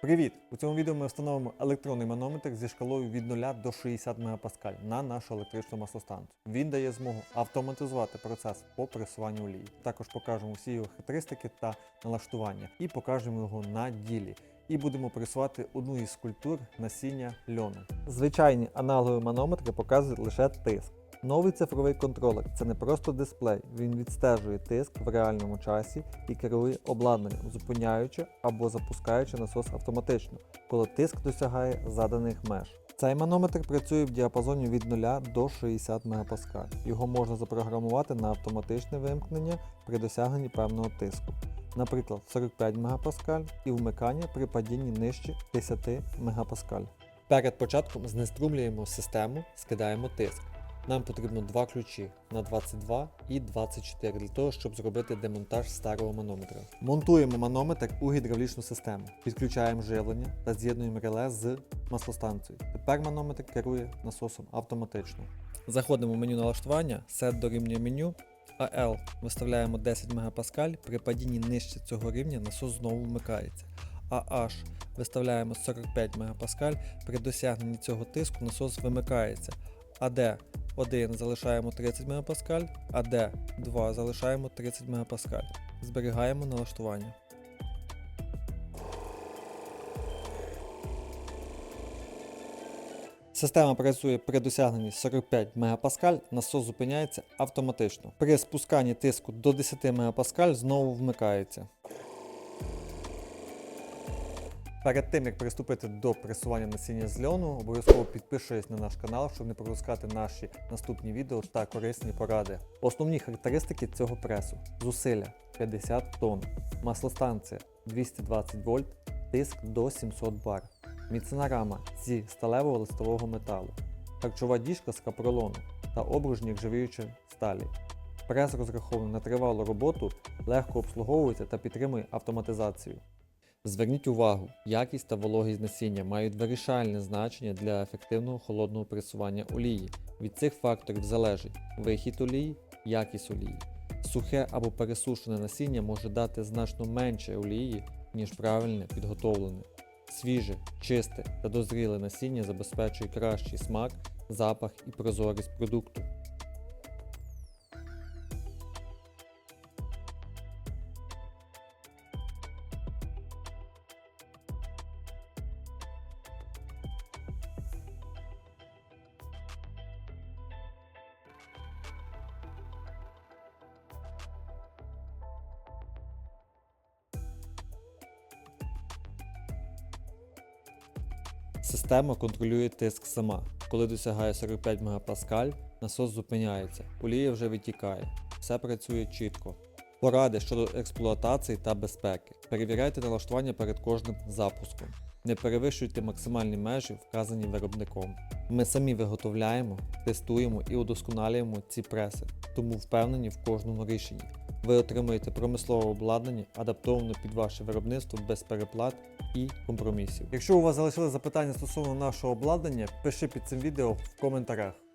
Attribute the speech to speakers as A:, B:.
A: Привіт! У цьому відео ми встановимо електронний манометр зі шкалою від 0 до 60 МПа на нашу електричну маслостанцію. Він дає змогу автоматизувати процес по пресуванню олії. Також покажемо всі його характеристики та налаштування і покажемо його на ділі. І будемо пресувати одну із культур насіння льону. Звичайні аналогові манометри показують лише тиск. Новий цифровий контролер це не просто дисплей, він відстежує тиск в реальному часі і керує обладнанням, зупиняючи або запускаючи насос автоматично, коли тиск досягає заданих меж. Цей манометр працює в діапазоні від 0 до 60 МПа. Його можна запрограмувати на автоматичне вимкнення при досягненні певного тиску, наприклад 45 МПа і вмикання при падінні нижче 10 МПа. Перед початком знеструмлюємо систему, скидаємо тиск. Нам потрібно два ключі на 22 і 24 для того, щоб зробити демонтаж старого манометра. Монтуємо манометр у гідравлічну систему, підключаємо живлення та з'єднуємо реле з маслостанцією. Тепер манометр керує насосом автоматично. Заходимо в меню налаштування, сет дорівнює меню. AL виставляємо 10 МПа, при падінні нижче цього рівня насос знову вмикається. AH виставляємо 45 МПа, при досягненні цього тиску насос вимикається. AD 1 залишаємо 30 МПа, AD 2 залишаємо 30 МПа. Зберігаємо налаштування. Система працює при досягненні 45 МПа, насос зупиняється автоматично. При спусканні тиску до 10 МПа знову вмикається. Перед тим як приступити до пресування насіння з льону, обов'язково підпишись на наш канал, щоб не пропускати наші наступні відео та корисні поради. Основні характеристики цього пресу: зусилля 50 тонн, маслостанція 220 вольт, тиск до 700 бар, міцна рама зі сталевого листового металу, харчова діжка з капролону та обруч нержавіючої сталі. Прес розрахований на тривалу роботу, легко обслуговується та підтримує автоматизацію. Зверніть увагу, якість та вологість насіння мають вирішальне значення для ефективного холодного пресування олії. Від цих факторів залежить вихід олії, якість олії. Сухе або пересушене насіння може дати значно менше олії, ніж правильне підготовлене. Свіже, чисте та дозріле насіння забезпечує кращий смак, запах і прозорість продукту. Система контролює тиск сама. Коли досягає 45 МПа, насос зупиняється, олія вже витікає. Все працює чітко. Поради щодо експлуатації та безпеки. Перевіряйте налаштування перед кожним запуском. Не перевищуйте максимальні межі, вказані виробником. Ми самі виготовляємо, тестуємо і удосконалюємо ці преси, тому впевнені в кожному рішенні. Ви отримуєте промислове обладнання, адаптоване під ваше виробництво без переплат і компромісів. Якщо у вас залишили запитання стосовно нашого обладнання, пиши під цим відео в коментарях.